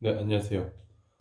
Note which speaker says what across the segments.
Speaker 1: 네, 안녕하세요.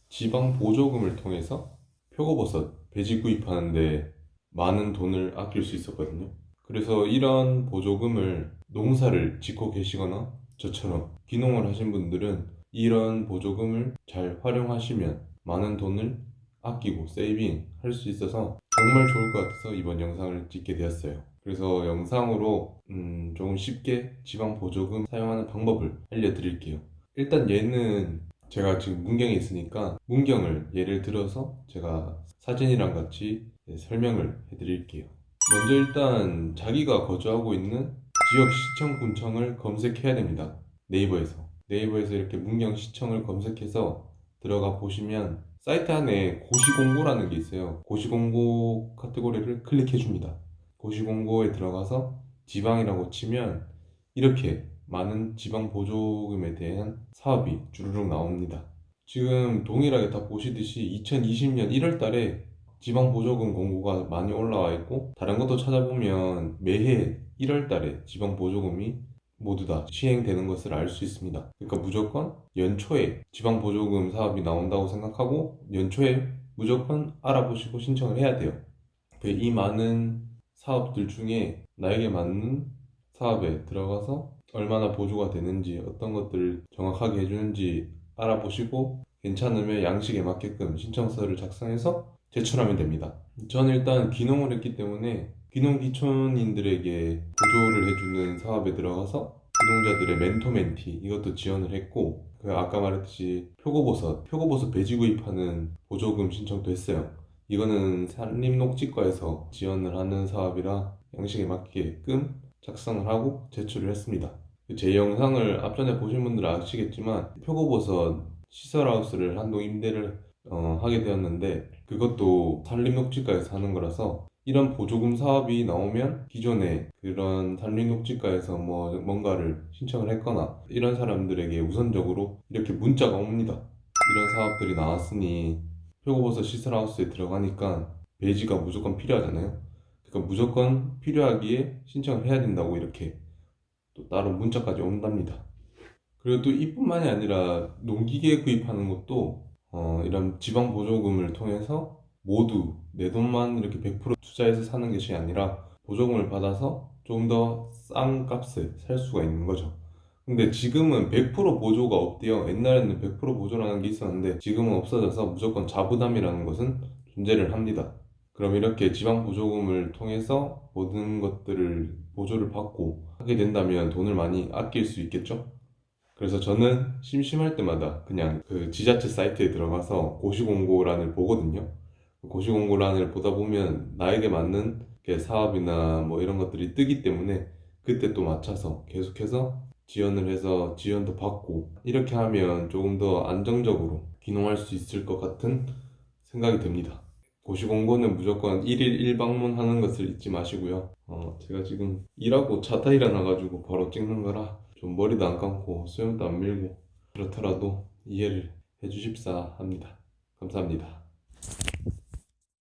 Speaker 1: 지방 보조금을 통해서 표고버섯, 배지 구입하는데 많은 돈을 아낄 수 있었거든요. 그래서 이런 보조금을 농사를 짓고 계시거나 저처럼 귀농을 하신 분들은 이런 보조금을 잘 활용하시면 많은 돈을 아끼고 세이빙 할 수 있어서 정말 좋을 것 같아서 이번 영상을 찍게 되었어요. 그래서 영상으로 음, 조금 쉽게 지방 보조금 사용하는 방법을 알려드릴게요. 일단 얘는 제가 지금 문경에 있으니까 문경을 예를 들어서 제가 사진이랑 같이 네, 설명을 해드릴게요. 먼저 일단 자기가 거주하고 있는 지역 시청 군청을 검색해야 됩니다. 네이버에서. 네이버에서 이렇게 문경 시청을 검색해서 들어가 보시면 사이트 안에 고시공고라는 게 있어요. 고시공고 카테고리를 클릭해 줍니다. 고시공고에 들어가서 지방이라고 치면 이렇게 많은 지방 보조금에 대한 사업이 주르륵 나옵니다. 지금 동일하게 다 보시듯이 2020년 1월 달에 지방 보조금 공고가 많이 올라와 있고 다른 것도 찾아보면 매해 1월 달에 지방 보조금이 모두 다 시행되는 것을 알 수 있습니다. 그러니까 무조건 연초에 지방 보조금 사업이 나온다고 생각하고 연초에 무조건 알아보시고 신청을 해야 돼요. 그이 많은 사업들 중에 나에게 맞는 사업에 들어가서 얼마나 보조가 되는지 어떤 것들을 정확하게 해주는지 알아보시고 괜찮으면 양식에 맞게끔 신청서를 작성해서 제출하면 됩니다. 저는 일단 귀농을 했기 때문에 귀농 귀촌인들에게 보조를 해주는 사업에 들어가서 귀농자들의 멘토 멘티 이것도 지원을 했고 그 아까 말했듯이 표고버섯 표고버섯 배지 구입하는 보조금 신청도 했어요. 이거는 산림녹지과에서 지원을 하는 사업이라 양식에 맞게끔 작성을 하고 제출을 했습니다. 제 영상을 앞전에 보신 분들은 아시겠지만 표고버섯 시설하우스를 한동 임대를 어, 하게 되었는데 그것도 산림녹지과에서 하는 거라서 이런 보조금 사업이 나오면 기존에 그런 산림녹지과에서 뭐 뭔가를 신청을 했거나 이런 사람들에게 우선적으로 이렇게 문자가 옵니다. 이런 사업들이 나왔으니 표고버섯 시설하우스에 들어가니까 배지가 무조건 필요하잖아요. 그러니까 무조건 필요하기에 신청을 해야 된다고 이렇게 또 따로 문자까지 온답니다. 그리고 또 이뿐만이 아니라 농기계 구입하는 것도 어, 이런 지방 보조금을 통해서 모두 내 돈만 이렇게 100% 투자해서 사는 것이 아니라 보조금을 받아서 좀 더 싼 값에 살 수가 있는 거죠. 근데 지금은 100% 보조가 없대요. 옛날에는 100% 보조라는 게 있었는데 지금은 없어져서 무조건 자부담이라는 것은 존재를 합니다. 그럼 이렇게 지방 보조금을 통해서 모든 것들을 보조를 받고 하게 된다면 돈을 많이 아낄 수 있겠죠? 그래서 저는 심심할 때마다 그냥 그 지자체 사이트에 들어가서 고시공고란을 보거든요. 고시공고란을 보다 보면 나에게 맞는 게 사업이나 뭐 이런 것들이 뜨기 때문에 그때 또 맞춰서 계속해서 지원을 해서 지원도 받고 이렇게 하면 조금 더 안정적으로 귀농할 수 있을 것 같은 생각이 듭니다. 고시공고는 무조건 1일 1방문 하는 것을 잊지 마시고요. 어, 제가 지금 일하고 자다 일어나가지고 바로 찍는 거라 좀 머리도 안 감고 수염도 안 밀고 그렇더라도 이해를 해주십사 합니다. 감사합니다.